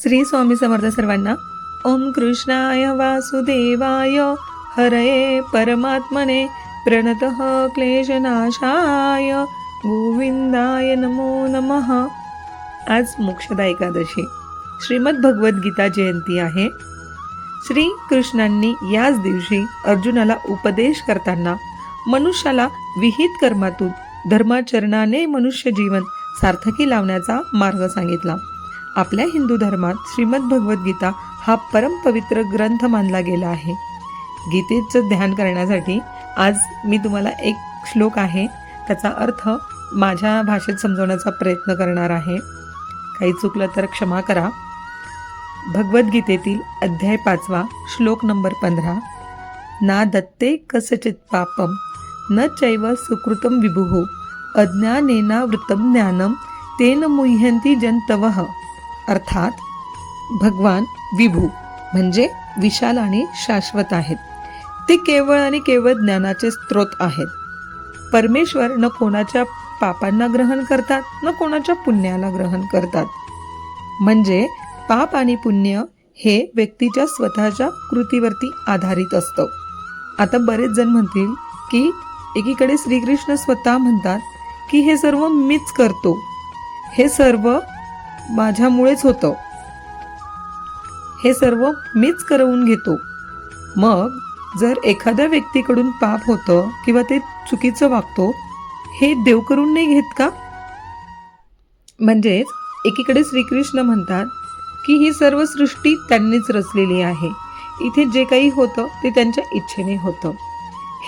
श्री स्वामी समर्थ सर्वांना ओम कृष्णाय वासुदेवाय. हरये परमात्मने प्रणत क्लेशनाशाय. गोविंदाय नमो नमः. आज मोक्षदा एकादशी. श्रीमद भगवद्गीता जयंती आहे. श्री कृष्णांनी याच दिवशी अर्जुनाला उपदेश करताना मनुष्याला विहित कर्मातून धर्माचरणाने मनुष्य जीवन सार्थकी लावण्याचा मार्ग सांगितला. आपल्या हिंदू धर्मात श्रीमद भगवद्गीता हा परमपवित्र ग्रंथ मानला गेला आहे. गीतेचं ध्यान करण्यासाठी आज मी तुम्हाला एक श्लोक आहे. त्याचा अर्थ माझ्या भाषेत समजवण्याचा प्रयत्न करणार आहे. काही चुकलं तर क्षमा करा. भगवद्गीतेतील अध्याय पाचवा श्लोक नंबर पंधरा. ना दत्ते कसचित पापम न चैव सुकृतम विभुः अज्ञानेनावृतम ज्ञानम तेन मुह्यंती जंतवः अर्थात भगवान विभू म्हणजे विशाल आणि शाश्वत आहेत. ते केवळ आणि केवळ ज्ञानाचे स्रोत आहेत. परमेश्वर न कोणाच्या पापांना ग्रहण करतात न कोणाच्या पुण्याला ग्रहण करतात. म्हणजे पाप आणि पुण्य हे व्यक्तीच्या स्वतःच्या कृतीवरती आधारित असतं. आता बरेच जण म्हणतील की एकीकडे श्रीकृष्ण स्वतः म्हणतात की हे सर्व मीच करतो. हे सर्व माझ्यामुळेच होतं. हे सर्व मीच करवून घेतो. मग जर एखाद्या व्यक्तीकडून पाप होतं किंवा ते चुकीचं वागतो हे देव करून नाही घेत का? म्हणजेच एकीकडे श्रीकृष्ण म्हणतात की ही सर्व सृष्टी त्यांनीच रचलेली आहे. इथे जे काही होतं ते त्यांच्या इच्छेने होतं.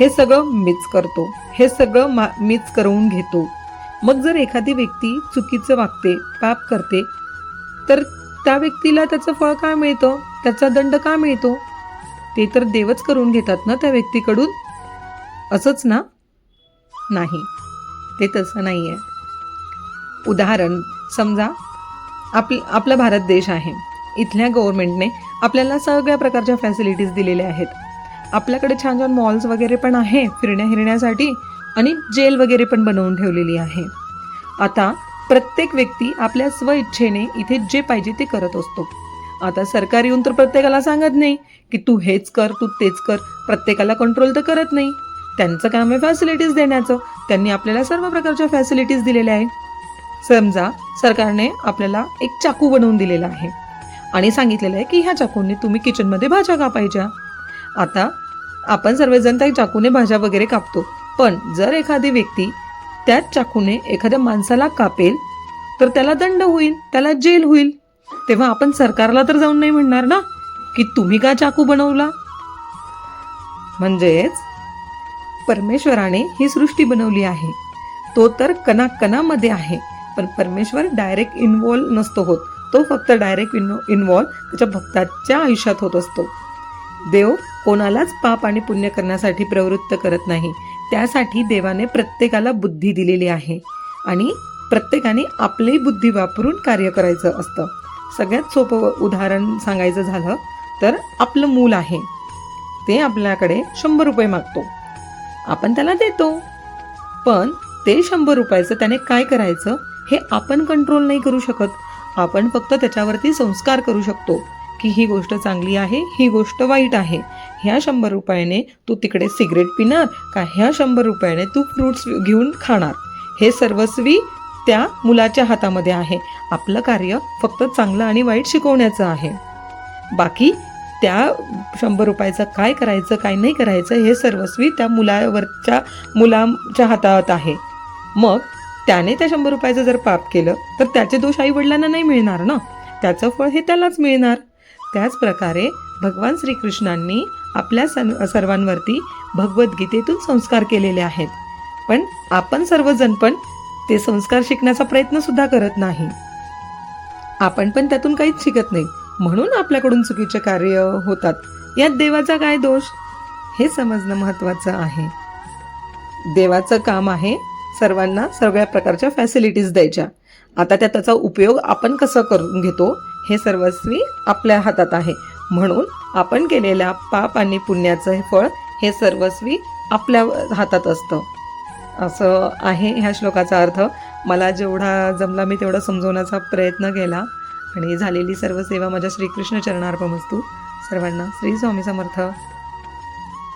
हे सगळं मीच करतो. हे सगळं मा मीच करवून घेतो. मग जर एखादी व्यक्ती चुकीचं वागते पाप करते तर त्या व्यक्तीला त्याचं फळ का मिळतं? त्याचा दंड का मिळतो? ते तर देवच करून घेतात ना त्या व्यक्तीकडून. असंच ना? नाही ते तसं नाही आहे उदाहरण समजा आप आपला भारत देश आहे. इथल्या गव्हर्मेंटने आपल्याला सगळ्या प्रकारच्या फॅसिलिटीज दिलेल्या आहेत. आपल्याकडे छान छान मॉल्स वगैरे पण आहे फिरण्या हिरण्यासाठी आणि जेल वगैरे पण बनवून ठेवलेली आहे. आता प्रत्येक व्यक्ती आपल्या स्वइच्छेने इथे जे पाहिजे ते करत असतो. आता सरकार येऊन तर प्रत्येकाला सांगत नाही की तू हेच कर तू तेच कर. प्रत्येकाला कंट्रोल तर करत नाही. त्यांचं काम आहे फॅसिलिटीज देण्याचं. त्यांनी आपल्याला सर्व प्रकारच्या फॅसिलिटीज दिलेल्या आहे समजा सरकारने आपल्याला एक चाकू बनवून दिलेला आहे. आणि सांगितलेलं आहे की ह्या चाकूने तुम्ही किचनमध्ये भाज्या कापायच्या. आता आपण सर्वजण त्या चाकूने भाज्या वगैरे कापतो. पण जर एखादी व्यक्ती त्याच चाकूने एखाद्या माणसाला कापेल तर त्याला दंड होईल त्याला जेल होईल. तेव्हा आपण सरकारला तर जाऊन नाही म्हणणार ना की तुम्ही का चाकू बनवला? म्हणजेच परमेश्वराने ही सृष्टी बनवली आहे. तो तर कणाकणामध्ये आहे पण परमेश्वर डायरेक्ट इन्वॉल्व नसतो होत. तो फक्त डायरेक्ट इन्व इन्वॉल्व त्याच्या भक्ताच्या आयुष्यात होत असतो. देव कोणालाच पाप आणि पुण्य करण्यासाठी प्रवृत्त करत नाही. त्यासाठी देवाने प्रत्येकाला बुद्धी दिलेली आहे. आणि प्रत्येकाने आपली बुद्धी वापरून कार्य करायचं असतं. सगळ्यात सोपं उदाहरण सांगायचं झालं तर आपलं मूल आहे. ते आपल्याकडे शंभर रुपये मागतो. आपण त्याला देतो. पण ते शंभर रुपयाचं त्याने काय करायचं हे आपण कंट्रोल नाही करू शकत. आपण फक्त त्याच्यावरती संस्कार करू शकतो. की ही गोष्ट चांगली आहे ही गोष्ट वाईट आहे. ह्या शंभर रुपयाने तू तिकडे सिगरेट पिणार का ह्या शंभर रुपयाने तू फ्रूट्स घेऊन खाणार? हे सर्वस्वी त्या मुलाच्या हातामध्ये आहे. आपलं कार्य फक्त चांगलं आणि वाईट शिकवण्याचं आहे. बाकी त्या शंभर रुपयाचं काय करायचं काय नाही करायचं हे सर्वस्वी त्या मुलावरच्या मुलाच्या हातात आहे. मग त्याने त्या शंभर रुपयाचं जर पाप केलं तर त्याचे दोष आई वडिलांना नाही मिळणार ना? त्याचं फळ हे त्यालाच मिळणार. त्याच प्रकारे भगवान श्रीकृष्णांनी आपल्या सन सर्वांवरती भगवद्गीतेतून संस्कार केलेले आहेत. पण आपण सर्वजण पण ते संस्कार शिकण्याचा प्रयत्न सुद्धा करत नाही. आपण पण त्यातून काहीच शिकत नाही. म्हणून आपल्याकडून चुकीचे कार्य होतात. यात देवाचा काय दोष? हे समजणं महत्त्वाचं आहे. देवाचं काम आहे सर्वांना सगळ्या प्रकारच्या फॅसिलिटीज द्यायच्या. आता त्या त्याचा उपयोग आपण कसं करून घेतो? हे सर्वस्वी आपल्या हातात आहे. म्हणून आपण केलेल्या पाप आणि पुण्याचं हे फळ हे सर्वस्वी आपल्या हातात असतं. असं आहे ह्या श्लोकाचा अर्थ. मला जेवढा जमला मी तेवढा समजवण्याचा प्रयत्न केला आणि झालेली सर्व सेवा माझ्या श्रीकृष्ण चरणार्पमस्तू सर्वांना श्री स्वामी समर्थ.